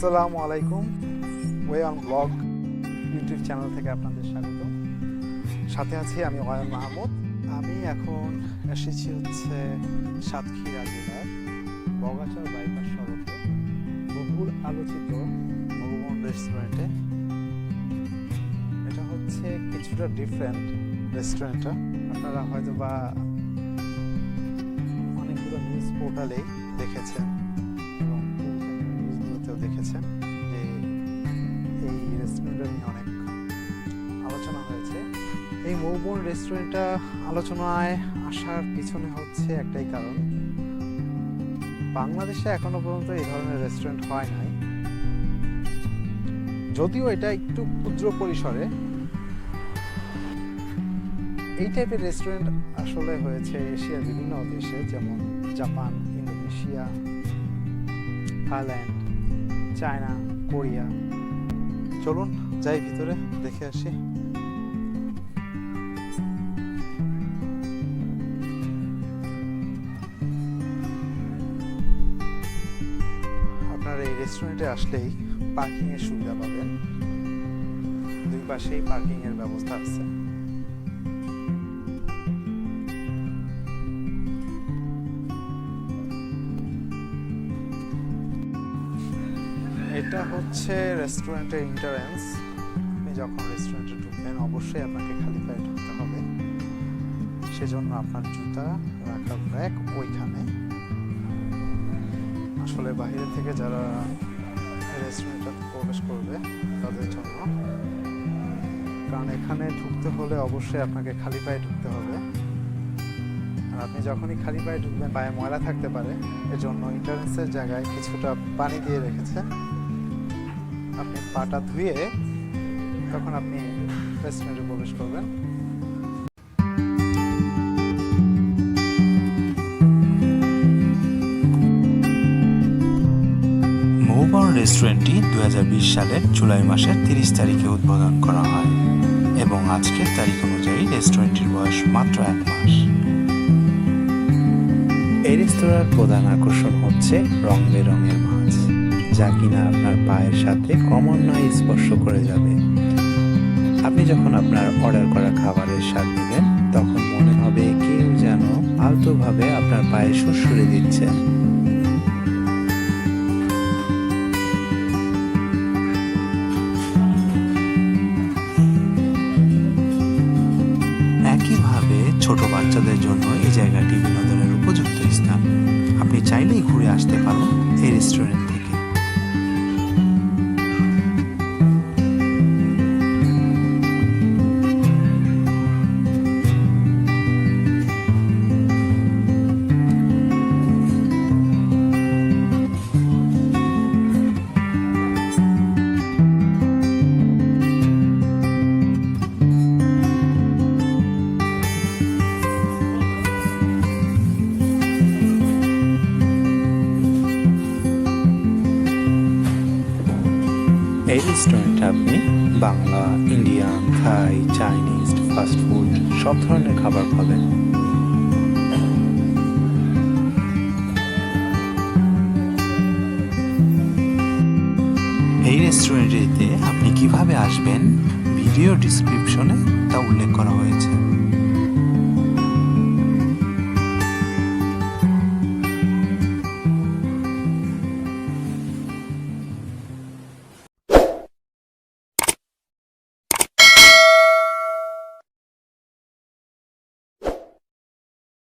আসসালামু আলাইকুম। One blog YouTube channel থেকে আপনাদের স্বাগত। সাথে আছি আমি অয়ন মাহমুদ। আমি এখন এসেছি হচ্ছে সাতক্ষীরা জেলার বগাচার বাইপাস সড়কে বহুল আলোচিত ভগবান রেস্টুরেন্টে। এটা হচ্ছে কিছুটা ডিফারেন্ট রেস্টুরেন্টটা আপনারা হয়তো বা অনেকগুলো নিউজ পোর্টালেই দেখেছেন এবং দেখেছেন যে এই রেস্টুরেন্টটা নিয়ে অনেক আলোচনা হয়েছে। এই মৌবন রেস্টুরেন্টটা আলোচনায় আসার পিছনে হচ্ছে একটাই কারণ। বাংলাদেশে এখনও পর্যন্ত এই ধরনের রেস্টুরেন্ট হয় নাই। যদিও এটা একটু ক্ষুদ্র পরিসরে, এই টাইপের রেস্টুরেন্ট আসলে হয়েছে এশিয়ার বিভিন্ন দেশে, যেমন Japan, Indonesia, Thailand China, Korea. চলুন, যাই ভিতরে, দেখে আসি। আপনারা এই রেস্টুরেন্টে আসলেই পার্কিং এর সুবিধা পাবেন। দুই পাশেই পার্কিং এর ব্যবস্থা আছে। এটা হচ্ছে রেস্টুরেন্টের ইন্টারেন্স আপনি যখন রেস্টুরেন্টে ঢুকবেন, অবশ্যই আপনাকে খালি পায়ে ঢুকতে হবে। সেজন্য আপনার জুতা রাখা ব্যাগ ওইখানে। আসলে বাইরে থেকে যারা রেস্টুরেন্টে প্রবেশ করবে, তাদের জন্য। কারণ এখানে ঢুকতে হলে অবশ্যই আপনাকে খালি পায়ে ঢুকতে হবে। আর আপনি যখনই খালি পায়ে ঢুকবেন, পায়ে ময়লা থাকতে পারে। এজন্য ইন্টারেন্সের জায়গায় কিছুটা পানি দিয়ে রেখেছে। আপনি পাটা ধুয়ে তখন আপনি রেস্টুরেন্টে প্রবেশ করবেন। রেস্টুরেন্টটি দু সালের জুলাই মাসের তিরিশ তারিখে উদ্বোধন করা হয় এবং আজকের তারিখ অনুযায়ী রেস্টুরেন্টটির বয়স মাত্র এক মাস। এই রেস্তোরাঁর প্রধান আকর্ষণ হচ্ছে রং বেরঙের মাছ। যা কিনা আপনার পায়ের সাথে ক্রমান্বয়ে স্পর্শ করে যাবে। আপনি যখন আপনার অর্ডার করা খাবারের স্বাদ নেবেন, তখন মনে হবে কেউ যেন আলতোভাবে আপনার পায়ে সুরসুরে দিচ্ছে। একইভাবে ছোট বাচ্চাদের জন্য এই জায়গাটি বিনোদনের উপযুক্ত স্থান। আপনি চাইলেই ঘুরে আসতে পারেন এই রেস্টুরেন্ট। এই রেস্টুরেন্টে আপনি Bangla Indian Thai Chinese fast food সব ধরনের খাবার পাবেন। এই রেস্টুরেন্টটিতে আপনি কীভাবে আসবেন ভিডিও ডিসক্রিপশনে